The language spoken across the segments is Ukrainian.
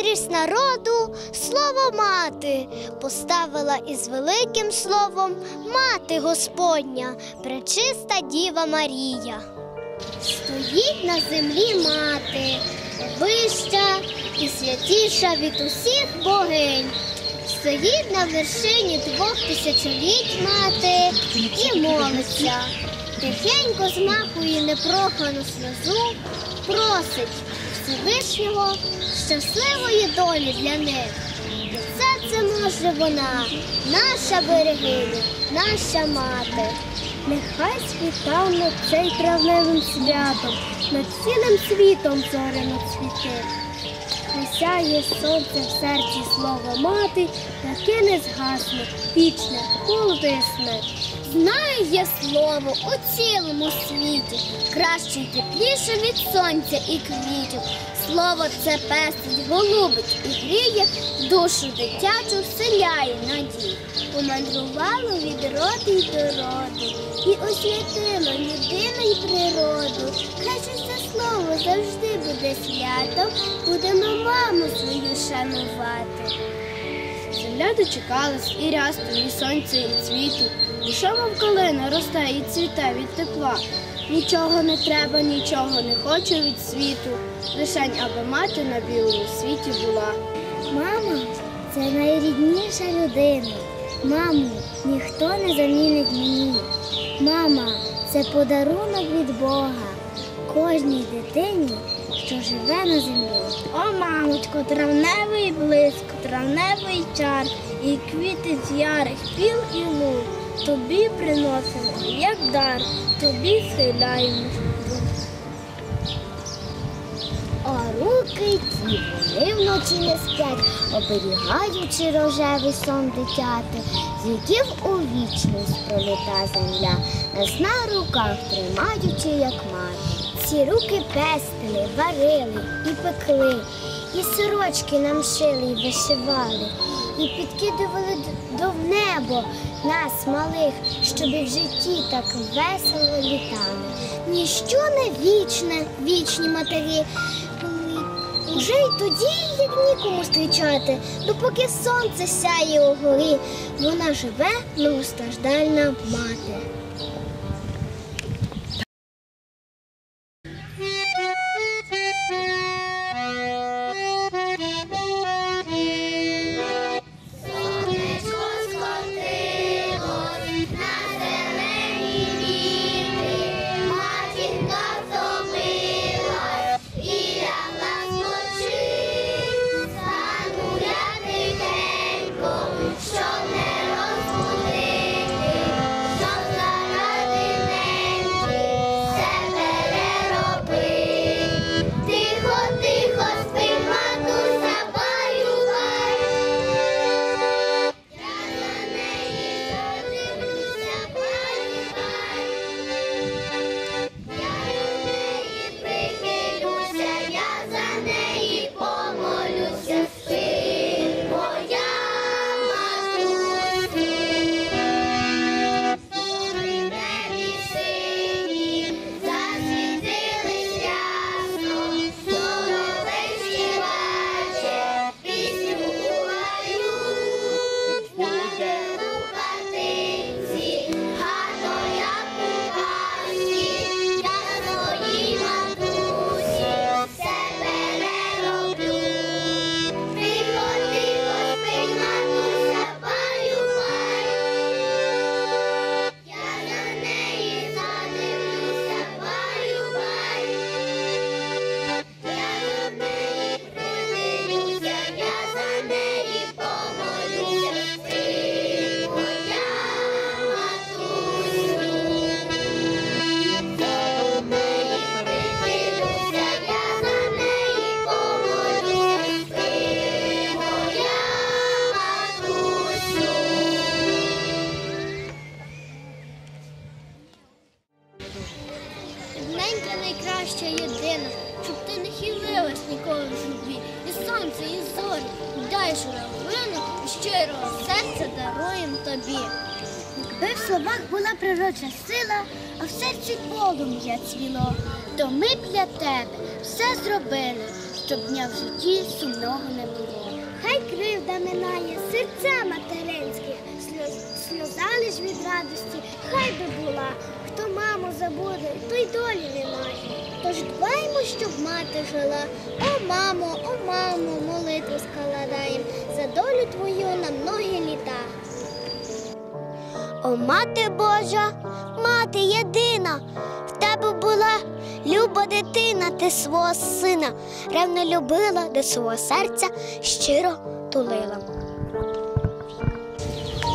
мудрість народу, слово мати, поставила із великим словом мати Господня, пречиста Діва Марія. Стоїть на землі мати, вища і святіша від усіх богинь. Стоїть на вершині двох тисячоліть мати і молиться. Тихенько змахує непрохану сльозу, просить Всевишнього щасливої долі для них. І все це може вона, наша берегиня, наша мати. Нехай світанок цей травневим святом, над цілим світом зоряно цвіти. Сяє сонце в серці слово мати, яке не згасне, вічне, холодисне. Знаю я слово у цілому світі, краще й тепліше від сонця і квітів. Слово це пестить, голубить і гріє, душу дитячу вселяє надій. Помандрувало від роди й до роду, і освятило людину й природу. Хай же це слово завжди буде святом, будемо маму свою шанувати. Земля дочекалась і рясту, і сонця, і цвіту. Душа мов калина росте і цвіте від тепла. Нічого не треба, нічого не хочу від світу. Лишень, аби мати на білому світі була. Мама це найрідніша людина. Маму ніхто не замінить мені. Мама це подарунок від Бога кожній дитині, що живе на землі. О, мамочко, травневий блиск, травневий чар, і квіти з ярих піл і лук. Тобі приносимо, як дар, тобі схиляємо. А руки ті вони вночі не сплять, оберігаючи рожевий сон дитяти, з віків у вічність проліта земля, нас на руках тримаючи, як мати. Ці руки пестили, варили і пекли, і сорочки нам шили і вишивали, і підкидували до в небо нас малих, щоб в житті так весело літали. Ніщо не вічне, вічні матері. Уже й тоді, як нікому зустрічати, допоки сонце сяє угорі, вона живе многостраждальна мати. Даруєм тобі. Якби в словах була пророча сила, а в серці полум'я цвіло, то ми для тебе все зробили, щоб дня в житті сумного не було. Хай кривда минає серця материнських, сльоз, сльоза лиш від радості, хай би була. Хто маму забуде, той долі не має. Тож дбаймо, щоб мати жила. О, мамо, о, мамо, молитву складаєм за долю твою на многі літа. О, мати Божа, мати єдина, в тебе була люба дитина, ти свого сина ревно любила, до свого серця щиро тулила.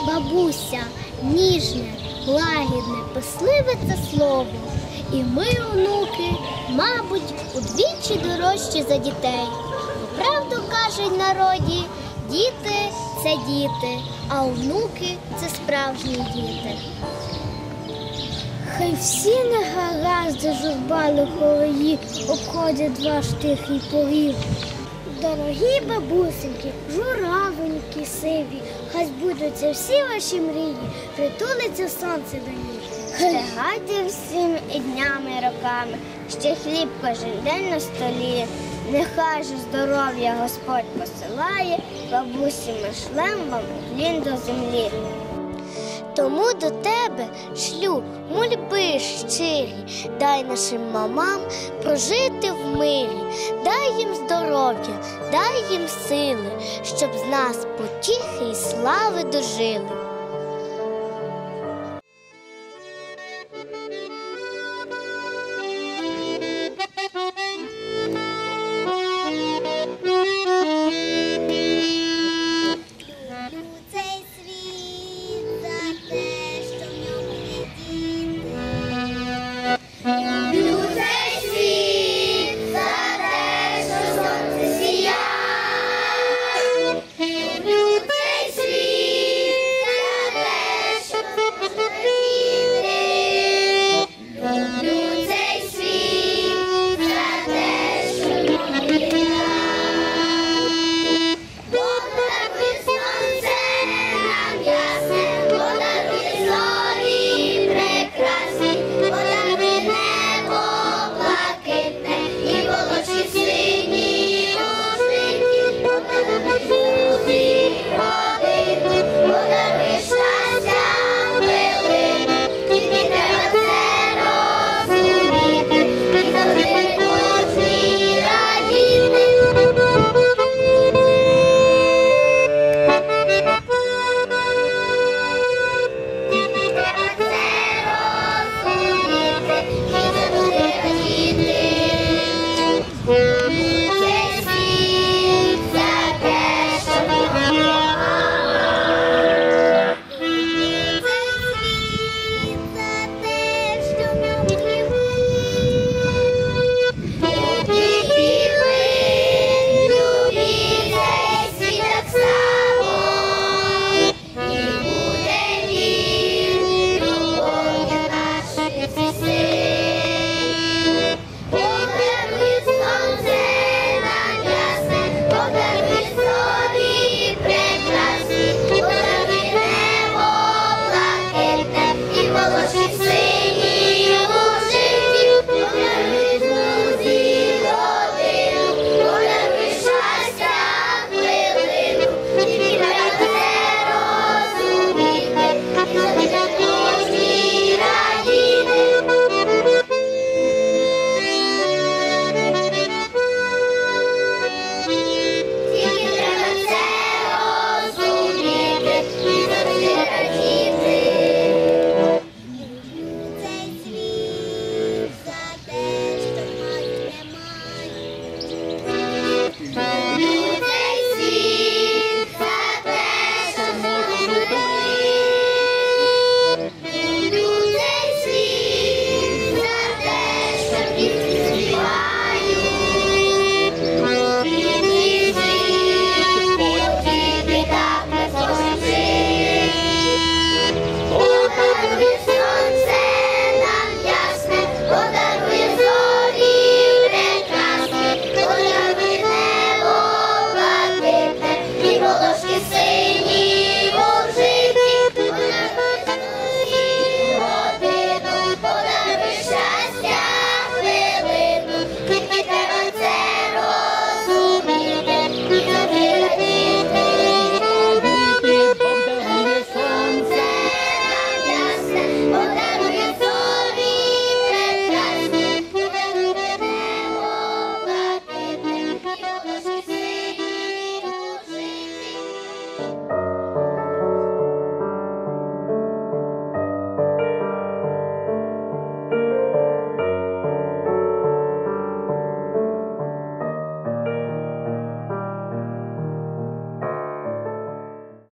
Бабуся, ніжне, лагідне, писливе це слово. І ми, онуки, мабуть, удвічі дорожчі за дітей. Правду кажуть народі, діти це діти, а онуки це справжні діти. Хай всі негаразди журба лихої обходять ваш тихий порів. Дорогі бабусеньки, журавоньки сиві, хай збудуться всі ваші мрії, притулиться сонце до ніг. Встигайте всім і днями, і роками, ще хліб кожен день на столі. Нехай же здоров'я Господь посилає, бабусі ми шлем вам уклін до землі. Тому до тебе шлю мольби щирі, дай нашим мамам прожити в мирі, дай їм здоров'я, дай їм сили, щоб з нас потіхи і слави дожили.